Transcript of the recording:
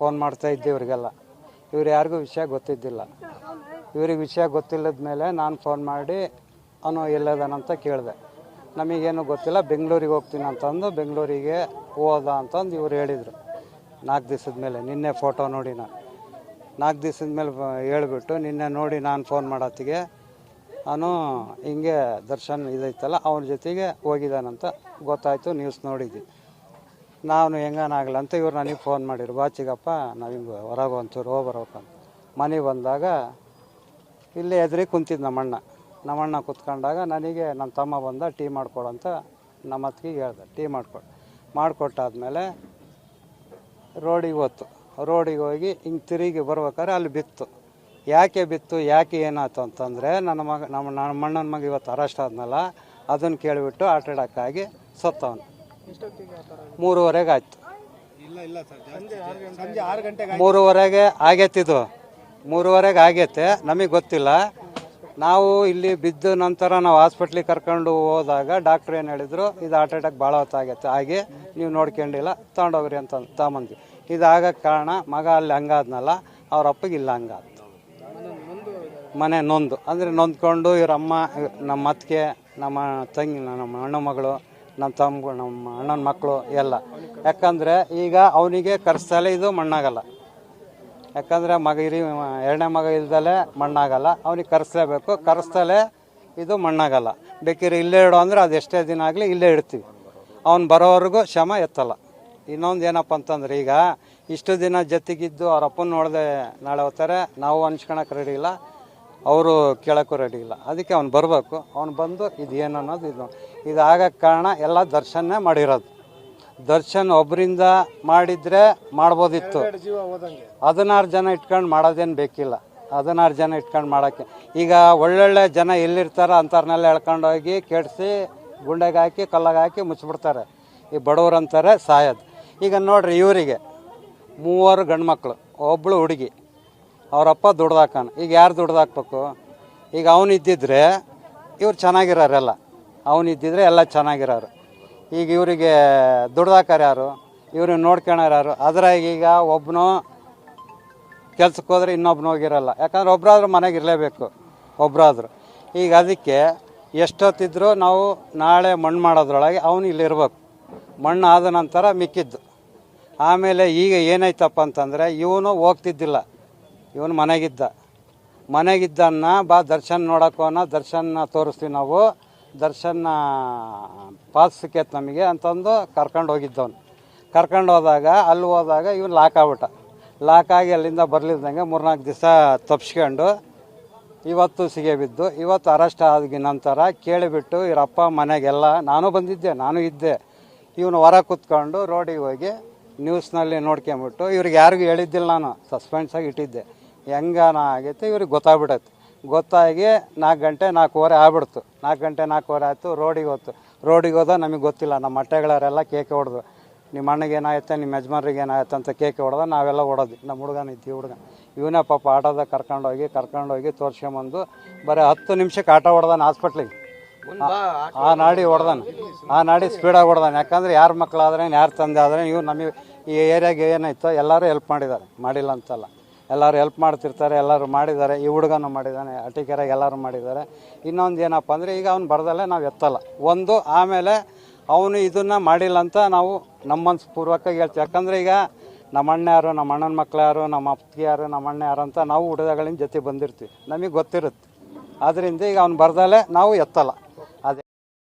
Phone ಮಾಡ್ತಾ ಇದ್ದೆ ಇವರಿಗೆಲ್ಲ. ಇವ್ರು ಯಾರಿಗೂ ವಿಷಯ ಗೊತ್ತಿದ್ದಿಲ್ಲ. ಇವ್ರಿಗೆ ವಿಷಯ ಗೊತ್ತಿಲ್ಲದ ಮೇಲೆ ನಾನು ಫೋನ್ ಮಾಡಿ ಅವನು ಎಲ್ಲದನಂತ ಕೇಳಿದೆ. ನಮಗೇನು ಗೊತ್ತಿಲ್ಲ, ಬೆಂಗಳೂರಿಗೆ ಹೋಗ್ತೀನಿ ಅಂತಂದು ಬೆಂಗಳೂರಿಗೆ ಹೋದ ಅಂತಂದು ಇವ್ರು ಹೇಳಿದರು. ನಾಲ್ಕು ದಿವಸದ ಮೇಲೆ, ನಿನ್ನೆ ಫೋಟೋ ನೋಡಿ ನಾನು ನಾಲ್ಕು ದಿವಸದ ಮೇಲೆ ಹೇಳಿಬಿಟ್ಟು, ನಿನ್ನೆ ನೋಡಿ ನಾನು ಫೋನ್ ಮಾಡತ್ತಿಗೆ. ಅವನು ಹಿಂಗೆ ದರ್ಶನ್ ಇದೈತಲ್ಲ, ಅವನ ಜೊತೆಗೆ ಹೋಗಿದ್ದಾನಂತ ಗೊತ್ತಾಯಿತು ನ್ಯೂಸ್ ನೋಡಿದ್ವಿ. ನಾನು ಹೆಂಗನಾಗಲ್ಲ ಅಂತ ಇವ್ರು ನನಗೆ ಫೋನ್ ಮಾಡಿರು ಬಾಚಿಗಪ್ಪ, ನಾವು ಹಿಂಗೆ ಹೊರಗೆ ಒಂಚೂರು ಹೋಗಿ ಬರ್ಬೇಕಂತ ಮನೆಗೆ ಬಂದಾಗ ಇಲ್ಲೇ ಎದುರಿಗೆ ಕುಂತಿದ್ದು ನಮ್ಮಣ್ಣ. ನಮ್ಮಣ್ಣ ಕುತ್ಕೊಂಡಾಗ ನನಗೆ ನನ್ನ ತಮ್ಮ ಬಂದ, ಟೀ ಮಾಡ್ಕೊಡು ಅಂತ ನಮ್ಮ ಅತ್ತಿಗೆ ಹೇಳ್ದೆ. ಟೀ ಮಾಡ್ಕೊಡು. ಮಾಡಿಕೊಟ್ಟಾದ್ಮೇಲೆ ರೋಡಿಗೆ ಹೋತು ರೋಡಿಗೆ ಹೋಗಿ ಹಿಂಗೆ ತಿರುಗಿ ಬರ್ಬೇಕಾದ್ರೆ ಅಲ್ಲಿ ಬಿತ್ತು. ಯಾಕೆ ಬಿತ್ತು, ಯಾಕೆ ಏನಾಯ್ತು ಅಂತಂದರೆ ನನ್ನ ಮಗ, ನಮ್ಮ ನಮ್ಮಣ್ಣನ ಮಗ ಇವತ್ತು ಅರೆಸ್ಟ್ ಆದ್ನಲ್ಲ ಅದನ್ನು ಕೇಳಿಬಿಟ್ಟು ಆಟಾಡೋಕ್ಕಾಗಿ ಸತ್ತವನು. ಮೂರುವರೆಗೆ ಆಯ್ತು. ಸಂಜೆ ಆರು ಗಂಟೆಗೆ ಮೂರುವರೆಗೆ ಆಗೈತಿದು ಮೂರುವರೆಗೆ ಆಗೈತೆ ನಮಗೆ ಗೊತ್ತಿಲ್ಲ. ನಾವು ಇಲ್ಲಿ ಬಿದ್ದ ನಂತರ ನಾವು ಹಾಸ್ಪಿಟ್ಲಿಗೆ ಕರ್ಕೊಂಡು ಹೋದಾಗ ಡಾಕ್ಟ್ರ್ ಏನು ಹೇಳಿದ್ರು ಇದು ಹಾರ್ಟ್ ಅಟ್ಯಾಕ್ ಭಾಳ ಹೊತ್ತಾಗೈತೆ ಹಾಗೆ ನೀವು ನೋಡ್ಕೊಂಡಿಲ್ಲ ತಗೊಂಡೋಗ್ರಿ ಅಂತ ತಗೊಂಬಂದ್ವಿ. ಇದಾಗಕ್ಕೆ ಕಾರಣ ಮಗ ಅಲ್ಲಿ ಹಂಗಾದ್ನಲ್ಲ ಅವ್ರ ಅಪ್ಪಗೆ ಇಲ್ಲ ಹಂಗಾದ ಮನೆ ನೊಂದು. ಅಂದರೆ ನೊಂದ್ಕೊಂಡು ಇವ್ರ ಅಮ್ಮ ನಮ್ಮ ಅತ್ತಿಗೆ ನಮ್ಮ ತಂಗಿ ನಮ್ಮ ಅಣ್ಣ ಮಗಳು ನಮ್ಮ ತಮ್ಮ ನಮ್ಮ ಅಣ್ಣನ ಮಕ್ಕಳು ಎಲ್ಲ. ಯಾಕಂದರೆ ಈಗ ಅವನಿಗೆ ಕರ್ಸಲ್ಲ ಇದು ಮಣ್ಣಾಗಲ್ಲ. ಯಾಕಂದರೆ ಮಗ ಇರಿ ಎರಡನೇ ಮಗ ಇಲ್ದಲೇ ಮಣ್ಣಾಗಲ್ಲ. ಅವನಿಗೆ ಕರೆಸ್ಲೇಬೇಕು ಕರೆಸ್ತಲೇ ಇದು ಮಣ್ಣಾಗಲ್ಲ. ಬೇಕಿದ್ರೆ ಇಲ್ಲೇ ಇಡೋ ಅಂದರೆ ಅದು ಎಷ್ಟೇ ದಿನ ಆಗಲಿ ಇಲ್ಲೇ ಇಡ್ತೀವಿ. ಅವ್ನು ಬರೋವರೆಗೂ ಶ್ರಮ ಎತ್ತಲ್ಲ. ಇನ್ನೊಂದು ಏನಪ್ಪ ಅಂತಂದ್ರೆ ಈಗ ಇಷ್ಟು ದಿನ ಜೊತೆಗಿದ್ದು ಅವ್ರ ಅಪ್ಪನ ನೋಡದೆ ನಾಳೆ ಹೋಗ್ತಾರೆ, ನಾವು ಅನ್ಸ್ಕೊಳಕ್ಕೆ ರೆಡಿ ಇಲ್ಲ. ಅವರು ಕೇಳೋಕ್ಕೂ ರೆಡಿ ಇಲ್ಲ. ಅದಕ್ಕೆ ಅವ್ನು ಬರಬೇಕು. ಅವ್ನು ಬಂದು ಇದು ಏನನ್ನೋದು ಇದು. ಇದು ಆಗಕ್ಕೆ ಕಾರಣ ಎಲ್ಲ ದರ್ಶನ ಮಾಡಿರೋದು. ದರ್ಶನ್ ಒಬ್ಬರಿಂದ ಮಾಡಿದ್ರೆ ಮಾಡ್ಬೋದಿತ್ತು. ಹದಿನಾರು ಜನ ಇಟ್ಕೊಂಡು ಮಾಡೋದೇನು ಬೇಕಿಲ್ಲ. ಹದಿನಾರು ಜನ ಇಟ್ಕೊಂಡು ಮಾಡೋಕ್ಕೆ. ಈಗ ಒಳ್ಳೊಳ್ಳೆ ಜನ ಎಲ್ಲಿರ್ತಾರ ಅಂಥವ್ರನ್ನೆಲ್ಲ ಎಳ್ಕೊಂಡು ಹೋಗಿ ಕೆಡಿಸಿ ಗುಂಡೆಗೆ ಹಾಕಿ ಕಲ್ಲಾಗ ಹಾಕಿ ಮುಚ್ಚಿಬಿಡ್ತಾರೆ ಈ ಬಡವ್ರು ಅಂತಾರೆ ಸಾಯೋದು. ಈಗ ನೋಡ್ರಿ ಇವರಿಗೆ ಮೂವರು ಗಂಡು ಮಕ್ಕಳು ಒಬ್ಬಳು ಹುಡುಗಿ. ಅವರಪ್ಪ ದುಡ್ದಾಕಾನ ಈಗ ಯಾರು ದುಡ್ದಾಕ್ಬೇಕು ಈಗ ಅವನು ಇದ್ದಿದ್ರೆ ಇವ್ರು ಚೆನ್ನಾಗಿರೋರೆಲ್ಲ. ಅವನು ಇದ್ದಿದ್ರೆ ಎಲ್ಲ ಚೆನ್ನಾಗಿರೋರು. ಈಗ ಇವರಿಗೆ ದುಡ್ದಾಕಾರ ಯಾರು? ಇವ್ರಿಗೆ ನೋಡ್ಕೊಳೋರು ಯಾರು? ಅದ್ರಾಗ ಈಗ ಒಬ್ಬನು ಕೆಲ್ಸಕ್ಕೆ ಹೋದ್ರೆ ಇನ್ನೊಬ್ನು ಹೋಗಿರಲ್ಲ. ಯಾಕಂದ್ರೆ ಒಬ್ಬರಾದ್ರೂ ಮನೆಗೆ ಇರಲೇಬೇಕು ಒಬ್ಬರಾದ್ರು ಈಗ ಅದಕ್ಕೆ ಎಷ್ಟೊತ್ತಿದ್ರು ನಾವು ನಾಳೆ ಮಣ್ಣು ಮಾಡೋದ್ರೊಳಗೆ ಅವನು ಇಲ್ಲಿರ್ಬೇಕು ಮಣ್ಣು ಆದ ನಂತರ ಮಿಕ್ಕಿದ್ದು. ಆಮೇಲೆ ಈಗ ಏನಾಯ್ತಪ್ಪ ಅಂತಂದರೆ ಇವನು ಹೋಗ್ತಿದ್ದಿಲ್ಲ. ಇವನು ಮನೆಗಿದ್ದ. ಮನೆಗಿದ್ದನ್ನ ಬಾ ದರ್ಶನ್ ನೋಡೋಕೋನ ದರ್ಶನ್ನ ತೋರಿಸ್ತೀವಿ ನಾವು. ದರ್ಶನ್ನ ಪಾಸ್ ಸಿಕ್ಕೈತೆ ನಮಗೆ ಅಂತಂದು ಕರ್ಕೊಂಡು ಹೋಗಿದ್ದವನು. ಕರ್ಕೊಂಡು ಹೋದಾಗ, ಅಲ್ಲಿ ಹೋದಾಗ ಇವನು ಲಾಕ್ ಆಗ್ಬಿಟ್ಟ. ಲಾಕ್ ಆಗಿ ಅಲ್ಲಿಂದ ಬರ್ಲಿದ್ದಂಗೆ ಮೂರ್ನಾಲ್ಕು ದಿವಸ ತಪ್ಸ್ಕೊಂಡು ಇವತ್ತು ಸಿಗೆ ಬಿದ್ದು, ಇವತ್ತು ಅರೆಸ್ಟ್ ಆದ ನಂತರ ಕೇಳಿಬಿಟ್ಟು ಇವರಪ್ಪ ಮನೆಗೆಲ್ಲ, ನಾನು ಬಂದಿದ್ದೆ, ನಾನು ಇದ್ದೆ. ಇವನು ಹೊರ ಕೂತ್ಕೊಂಡು ರೋಡಿಗೆ ಹೋಗಿ ನ್ಯೂಸ್ನಲ್ಲಿ ನೋಡ್ಕೊಂಬಿಟ್ಟು, ಇವ್ರಿಗೆ ಯಾರಿಗೂ ಹೇಳಿದ್ದಿಲ್ಲ ನಾನು ಸಸ್ಪೆನ್ಸಾಗಿ ಇಟ್ಟಿದ್ದೆ. ಹೆಂಗಾನ ಆಗೈತೆ, ಇವ್ರಿಗೆ ಗೊತ್ತಾಗ್ಬಿಟ್ಟೈತೆ ಗೊತ್ತಾಗಿ ನಾಲ್ಕು ಗಂಟೆ ನಾಲ್ಕೂವರೆ ಆಗ್ಬಿಡ್ತು. ನಾಲ್ಕು ಗಂಟೆ ನಾಲ್ಕೂವರೆ ಆಯಿತು ರೋಡಿಗೆ ಹೋಯ್ತು ರೋಡಿಗೆ ಹೋದ ನಮಗೆ ಗೊತ್ತಿಲ್ಲ ನಮ್ಮ ಮಟ್ಟೆಗಳವರೆಲ್ಲ ಕೇಕೆ ಹೊಡೆದು ನಿಮ್ಮ ಅಣ್ಣಗೆ ಏನಾಯ್ತು ನಿಮ್ಮ ಯಜಮಾನ್ರಿಗೆ ಏನಾಯ್ತು ಅಂತ ಕೇಕೆ ಹೊಡೆದ ನಾವೆಲ್ಲ ಹೊಡೋದು ನಮ್ಮ ಹುಡುಗನ ಇದ್ದೀವಿ ಹುಡುಗ. ಇವನೇ ಪಾಪ ಆಟೋದಾಗ ಕರ್ಕೊಂಡೋಗಿ ಕರ್ಕೊಂಡೋಗಿ ತೋರ್ಸ್ಕೊಂಬಂದು ಬರೀ ಹತ್ತು ನಿಮಿಷಕ್ಕೆ ಆಟೋ ಹೊಡೆದಾನ ಹಾಸ್ಪಿಟ್ಲಿಗೆ ಆ ನಾಡಿ ಹೊಡೆದಾನ. ಆ ನಾಡಿ ಸ್ಪೀಡಾಗಿ ಹೊಡೆದಾನ. ಯಾಕಂದ್ರೆ ಯಾರು ಮಕ್ಕಳಾದ್ರೆ ಯಾರು ತಂದೆ ಆದ್ರೆ ಇವ್ರು ನಮಗೆ ಈ ಏರಿಯಾಗೆ ಏನಾಯ್ತೋ ಎಲ್ಲರೂ ಹೆಲ್ಪ್ ಮಾಡಿದ್ದಾರೆ. ಮಾಡಿಲ್ಲ ಅಂತಲ್ಲ. ಎಲ್ಲರೂ ಹೆಲ್ಪ್ ಮಾಡ್ತಿರ್ತಾರೆ, ಎಲ್ಲರೂ ಮಾಡಿದ್ದಾರೆ. ಈ ಹುಡುಗನೂ ಮಾಡಿದ್ದಾನೆ ಅಟಿಕೆರೆಗೆ ಎಲ್ಲರೂ ಮಾಡಿದ್ದಾರೆ. ಇನ್ನೊಂದು ಏನಪ್ಪ ಅಂದರೆ ಈಗ ಅವ್ನು ಬರ್ದಲ್ಲೇ ನಾವು ಎತ್ತಲ್ಲ. ಒಂದು, ಆಮೇಲೆ ಅವನು ಇದನ್ನು ಮಾಡಿಲ್ಲ ಅಂತ ನಾವು ನಮ್ಮನ್ಸು ಪೂರ್ವಕವಾಗಿ ಹೇಳ್ತೀವಿ. ಯಾಕಂದರೆ ಈಗ ನಮ್ಮ ಅಣ್ಣ ಯಾರು ನಮ್ಮ ಅಣ್ಣನ ಮಕ್ಳು ಯಾರು ನಮ್ಮ ಅಪ್ಪಿ ಯಾರು ನಮ್ಮ ಅಣ್ಣ ಯಾರು ಅಂತ ನಾವು ಹುಡುಗಗಳಿನ ಜೊತೆ ಬಂದಿರ್ತೀವಿ. ನಮಗೆ ಗೊತ್ತಿರುತ್ತೆ. ಆದ್ದರಿಂದ ಈಗ ಅವ್ನು ಬರ್ದಲ್ಲೇ ನಾವು ಎತ್ತಲ್ಲ.